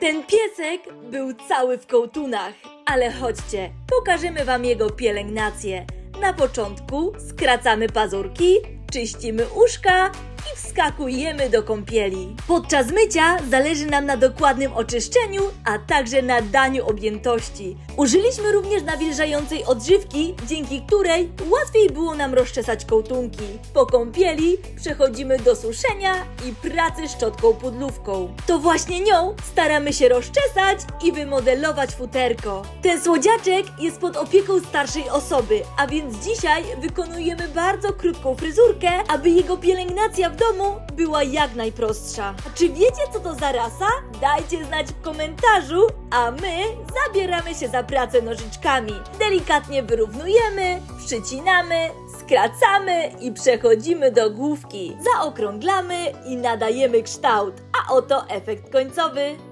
Ten piesek był cały w kołtunach, ale chodźcie, pokażemy wam jego pielęgnację. Na początku skracamy pazurki, czyścimy uszka i wskakujemy do kąpieli. Podczas mycia zależy nam na dokładnym oczyszczeniu, a także na daniu objętości. Użyliśmy również nawilżającej odżywki, dzięki której łatwiej było nam rozczesać kołtunki. Po kąpieli przechodzimy do suszenia i pracy szczotką pudlówką. To właśnie nią staramy się rozczesać i wymodelować futerko. Ten słodziaczek jest pod opieką starszej osoby, a więc dzisiaj wykonujemy bardzo krótką fryzurkę, aby jego pielęgnacja w domu była jak najprostsza. A czy wiecie co to za rasa? Dajcie znać w komentarzu, a my zabieramy się za pracę nożyczkami. Delikatnie wyrównujemy, przycinamy, skracamy i przechodzimy do główki. Zaokrąglamy i nadajemy kształt, a oto efekt końcowy.